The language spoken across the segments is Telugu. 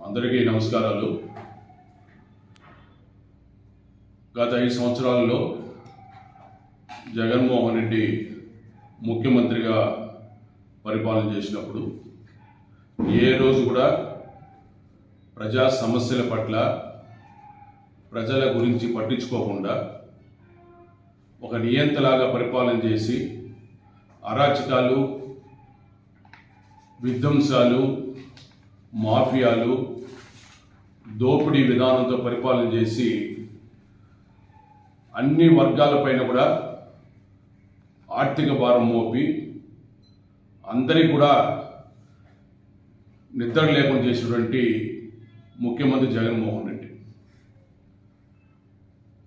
అందరికీ నమస్కారాలు. గత ఐదు సంవత్సరాలలో జగన్మోహన్ రెడ్డి ముఖ్యమంత్రిగా పరిపాలన చేసినప్పుడు ఏ రోజు కూడా ప్రజా సమస్యల పట్ల ప్రజల గురించి పట్టించుకోకుండా ఒక నియంతలాగా పరిపాలన చేసి అరాచకాలు విధ్వంసాలు మాఫియాలు దోపిడీ విధానంతో పరిపాలన చేసి అన్ని వర్గాలపైన కూడా ఆర్థిక భారం మోపి అందరికీ కూడా నిద్ర లేకుండా చేసినటువంటి ముఖ్యమంత్రి జగన్మోహన్ రెడ్డి.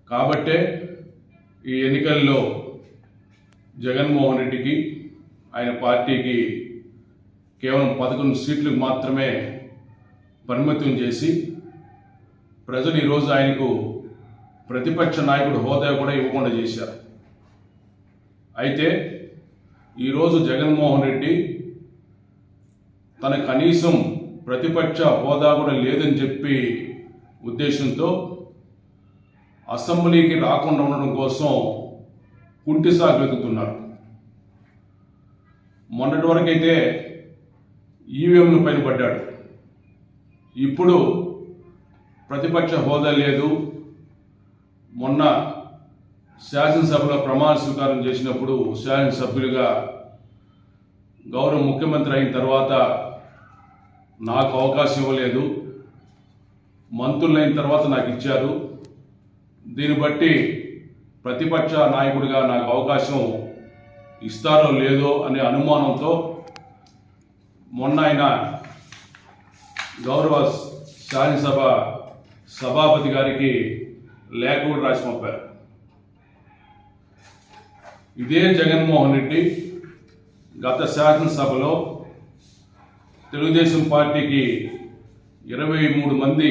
కాబట్టే ఈ ఎన్నికల్లో జగన్మోహన్ రెడ్డికి ఆయన పార్టీకి కేవలం పదకొండు సీట్లకు మాత్రమే పరిమితం చేసి ప్రజలు ఈరోజు ఆయనకు ప్రతిపక్ష నాయకుడు హోదా కూడా ఇవ్వకుండా చేశారు. అయితే ఈరోజు జగన్మోహన్ రెడ్డి తన కనీసం ప్రతిపక్ష హోదా కూడా లేదని చెప్పి ఉద్దేశంతో అసెంబ్లీకి రాకుండా ఉండడం కోసం కుంటిసాగు వెతుకుతున్నారు. మొన్నటి వరకైతే ఈవీఎంల పైన పడ్డాడు. ఇప్పుడు ప్రతిపక్ష హోదా లేదు. మొన్న శాసనసభలో ప్రమాణ స్వీకారం చేసినప్పుడు శాసనసభ్యులుగా గౌరవ ముఖ్యమంత్రి అయిన తర్వాత నాకు అవకాశం ఇవ్వలేదు. మంత్రులు అయిన తర్వాత నాకు ఇచ్చారు. దీన్ని బట్టి ప్రతిపక్ష నాయకుడిగా నాకు అవకాశం ఇస్తారో లేదో అనే అనుమానంతో మొన్న ఆయన గౌరవ శాసనసభ సభాపతి గారికి లేఖ కూడా రాసి పంపారు. ఇదే జగన్మోహన్ రెడ్డి గత శాసనసభలో తెలుగుదేశం పార్టీకి ఇరవై మూడు మంది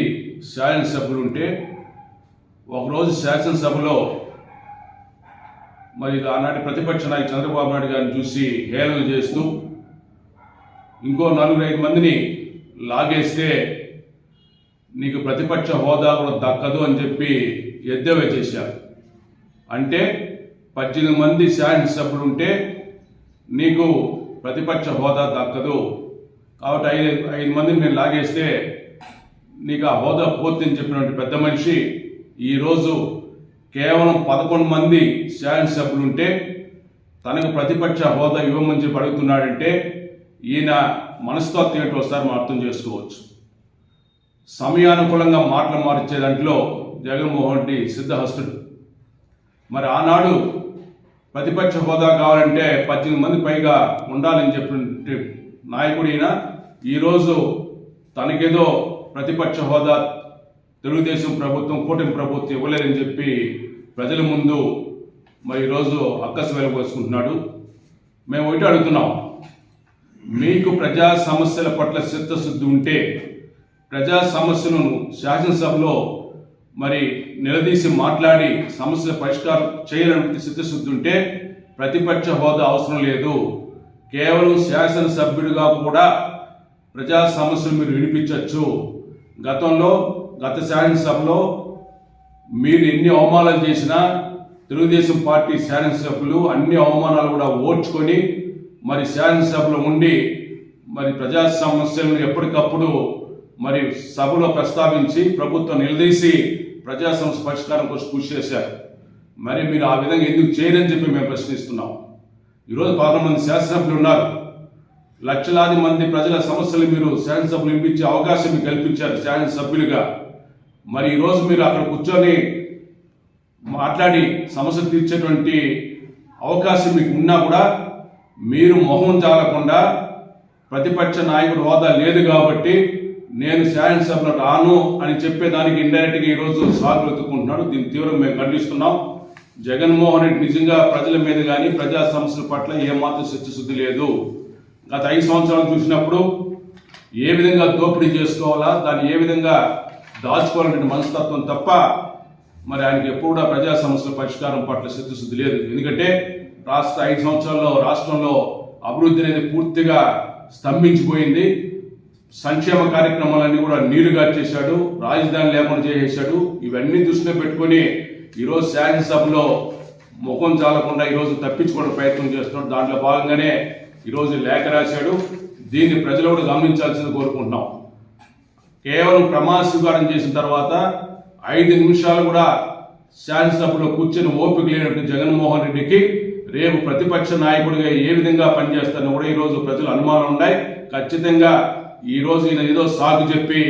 శాసనసభ్యులు ఉంటే ఒకరోజు శాసనసభలో మరి ఆనాటి ప్రతిపక్ష నాయకు చంద్రబాబు నాయుడు గారిని చూసి హేళన చేస్తూ ఇంకో నలుగురు ఐదు మందిని లాగేస్తే నీకు ప్రతిపక్ష హోదా కూడా దక్కదు అని చెప్పి ఎద్దేవా చేశారు. అంటే పద్దెనిమిది మంది శాసనసభ్యులు ఉంటే నీకు ప్రతిపక్ష హోదా దక్కదు. కాబట్టి ఐదు ఐదు మందిని నేను లాగేస్తే నీకు ఆ హోదా పోతుందని చెప్పినటువంటి పెద్ద మనిషి ఈరోజు కేవలం పదకొండు మంది శాసనసభ్యులు ఉంటే తనకు ప్రతిపక్ష హోదా ఇవ్వమని చెప్పి అడుగుతున్నాడంటే ఈయన మనస్తత్వం ఏంటో ఒకసారి మనం అర్థం చేసుకోవచ్చు. సమయానుకూలంగా మాటలు మార్చే దాంట్లో జగన్మోహన్ రెడ్డి సిద్ధహస్తుడు. మరి ఆనాడు ప్రతిపక్ష హోదా కావాలంటే పద్దెనిమిది మంది పైగా ఉండాలని చెప్పినటువంటి నాయకుడు ఈయన. ఈరోజు తనకేదో ప్రతిపక్ష హోదా తెలుగుదేశం ప్రభుత్వం కూటమి ప్రభుత్వం ఇవ్వలేదని చెప్పి ప్రజల ముందు మరి ఈరోజు అక్కసు వెలబోసుకుంటున్నాడు. మేము ఒకటి అడుగుతున్నాం. మీకు ప్రజా సమస్యల పట్ల చిత్తశుద్ధి ఉంటే ప్రజా సమస్యలను శాసనసభలో మరి నిలదీసి మాట్లాడి సమస్యల పరిష్కారం చేయాలని చిత్తశుద్ధి ఉంటే ప్రతిపక్ష హోదా అవసరం లేదు. కేవలం శాసనసభ్యుడిగా కూడా ప్రజా సమస్యలు మీరు వినిపించవచ్చు గతంలో గత శాసనసభలో మీరు ఎన్ని అవమానాలు చేసినా తెలుగుదేశం పార్టీ శాసనసభ్యులు అన్ని అవమానాలు కూడా ఓడ్చుకొని మరి శాసనసభలో ఉండి మరి ప్రజా సమస్యలను ఎప్పటికప్పుడు మరి సభలో ప్రస్తావించి ప్రభుత్వం నిలదీసి ప్రజా సమస్య పరిష్కారం కోసం కృషి చేశారు. మరి మీరు ఆ విధంగా ఎందుకు చేయరని చెప్పి మేము ప్రశ్నిస్తున్నాం. ఈరోజు పదకొండు మంది శాసనసభ్యులు ఉన్నారు. లక్షలాది మంది ప్రజల సమస్యలు మీరు శాసనసభలు వినిపించే అవకాశం మీకు కల్పించారు శాసనసభ్యులుగా. మరి ఈరోజు మీరు అక్కడ కూర్చొని మాట్లాడి సమస్యలు తీర్చేటువంటి అవకాశం మీకు ఉన్నా కూడా మీరు మొహం చాలకుండా ప్రతిపక్ష నాయకుడు హోదా లేదు కాబట్టి నేను శాసనసభలో రాను అని చెప్పేదానికి ఇండైరెక్ట్గా ఈరోజు సాగు వెతుక్కుంటున్నాడు. దీన్ని తీవ్రంగా మేము ఖండిస్తున్నాం. జగన్మోహన్ రెడ్డి నిజంగా ప్రజల మీద కానీ ప్రజా సమస్యల పట్ల ఏమాత్రం శుద్ధి లేదు. గత ఐదు సంవత్సరాలు చూసినప్పుడు ఏ విధంగా దోపిడీ చేసుకోవాలా దాన్ని ఏ విధంగా దాచుకోవాలనే మనస్తత్వం తప్ప మరి ఆయనకి ఎప్పుడు కూడా ప్రజా సమస్యల పరిష్కారం పట్ల శుద్ధి లేదు. ఎందుకంటే రాష్ట్ర ఐదు సంవత్సరాల్లో రాష్ట్రంలో అభివృద్ధి అనేది పూర్తిగా స్తంభించిపోయింది. సంక్షేమ కార్యక్రమాలన్నీ కూడా నీరుగా చేశాడు రాజధాని లేకుండా చేసేశాడు. ఇవన్నీ దృష్టిలో పెట్టుకొని ఈరోజు శాసనసభలో ముఖం చాలకుండా ఈరోజు తప్పించుకోవడం ప్రయత్నం చేస్తున్నాడు. దాంట్లో భాగంగానే ఈరోజు లేఖ రాశాడు. దీన్ని ప్రజలు కూడా గమనించాల్సింది కోరుకుంటున్నాం. కేవలం ప్రమాణ స్వీకారం చేసిన తర్వాత ఐదు నిమిషాలు కూడా శాసనసభలో కూర్చొని ఓపిక లేనటువంటి జగన్మోహన్ రెడ్డికి రేపు ప్రతిపక్ష నాయకుడిగా ఏ విధంగా పనిచేస్తారని కూడా ఈరోజు ప్రజలు అనుమానం ఉన్నాయి. ఖచ్చితంగా ఈ రోజు ఈయన ఏదో సాగు చెప్పి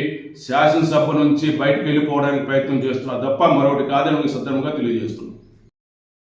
శాసనసభ నుంచి బయటకు వెళ్ళిపోవడానికి ప్రయత్నం చేస్తున్నారు తప్ప మరొకటి కాదని సందర్భంగా తెలియజేస్తున్నాం.